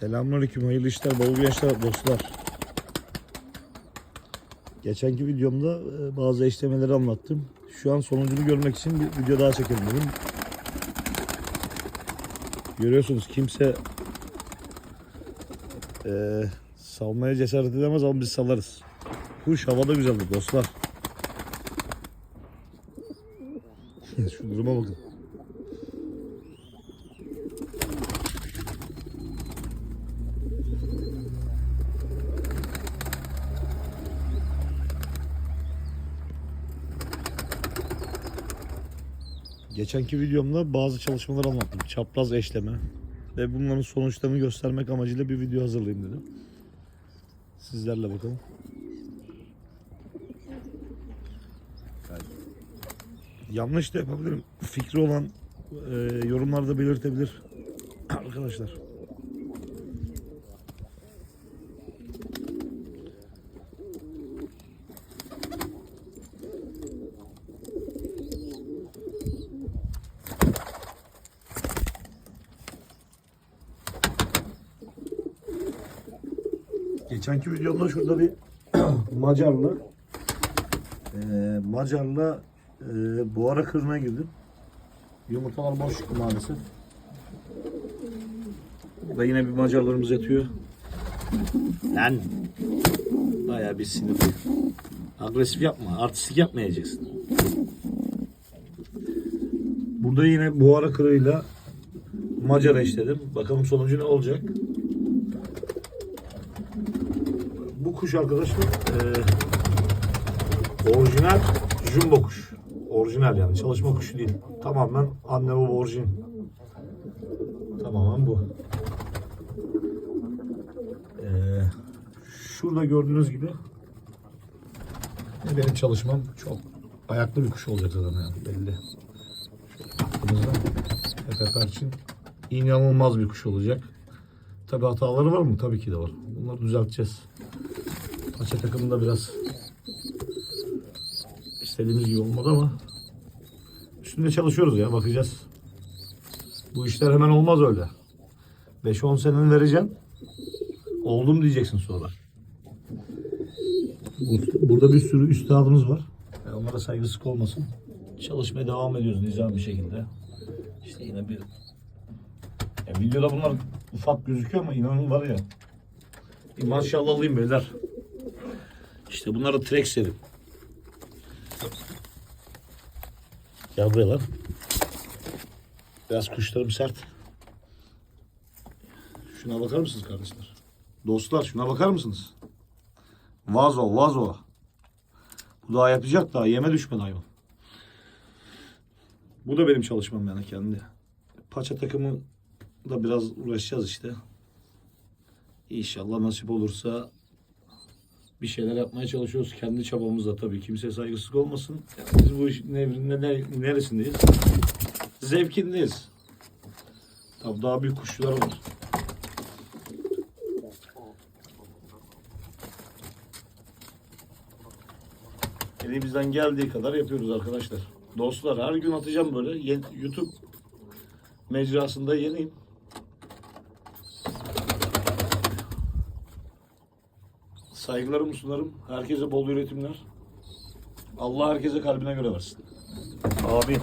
Selamünaleyküm, hayırlı işler, bol gençler, dostlar. Geçenki videomda e, bazı eşlemeleri anlattım. Şu an sonucunu görmek için bir video daha çekelim dedim. Görüyorsunuz kimse e, salmaya cesaret edemez ama biz salarız. Kuş havada güzeldir dostlar. Şu duruma bakın. Geçenki videomda bazı çalışmalar anlattım. Çapraz eşleme ve bunların sonuçlarını göstermek amacıyla bir video hazırlayayım dedim. Sizlerle bakalım. Yanlış da yapabilirim. Fikri olan e, yorumlarda belirtebilir arkadaşlar. Geçenki videomda şurada bir Macarlı e, Macarlı e, buhara kırmaya girdim. Yumurtalar boş çıktı maalesef. Burada yine bir Macarlarımız yatıyor. Lan! Bayağı bir sinirli. Agresif yapma, artistik yapmayacaksın. Burada yine buhara kırığıyla Macar eşledim. Bakalım sonucu ne olacak. Bu kuş arkadaşlar eee orijinal jumbo kuş. Orijinal yani çalışma kuşu değil. Tamamen anne baba orijin. Tamamen bu. Eee, şurada gördüğünüz gibi benim çalışmam çok ayaklı bir kuş olacak zaten yani belli. Baktığımızda Efe Perçin inanılmaz bir kuş olacak. Tabi hataları var mı? Tabii ki de var. Bunları düzelteceğiz. Paça takımında biraz istediğimiz gibi olmadı ama üstünde çalışıyoruz ya bakacağız. Bu işler hemen olmaz öyle. 5-10 seneni vereceğim. Oldum diyeceksin sonra. Bur- Burada bir sürü üstadımız var. Yani onlara saygısızlık olmasın. Çalışmaya devam ediyoruz nizam bir şekilde. İşte yine bir ya videoda bunlar ufak gözüküyor ama inanın var ya. Maşallah alayım beyler. İşte bunları Trex dedim. Gel buraya lan. Biraz kuşlarım sert. Şuna bakar mısınız kardeşler? Dostlar şuna bakar mısınız? Vazo, vazo. Bu daha yapacak daha yeme düşmedi hayvan. Bu da benim çalışmam yani kendi. Paça takımı da biraz uğraşacağız işte. İnşallah nasip olursa bir şeyler yapmaya çalışıyoruz. Kendi çabamızla tabii. Kimseye saygısızlık olmasın. Biz bu işin nevrinde ne, neresindeyiz? Zevkindeyiz. Tabii daha büyük kuşlar var. Elimizden geldiği kadar yapıyoruz arkadaşlar. Dostlar her gün atacağım böyle. YouTube mecrasında yeniyim. Saygılarımı sunarım. Herkese bol üretimler. Allah herkese kalbine göre versin. Amin.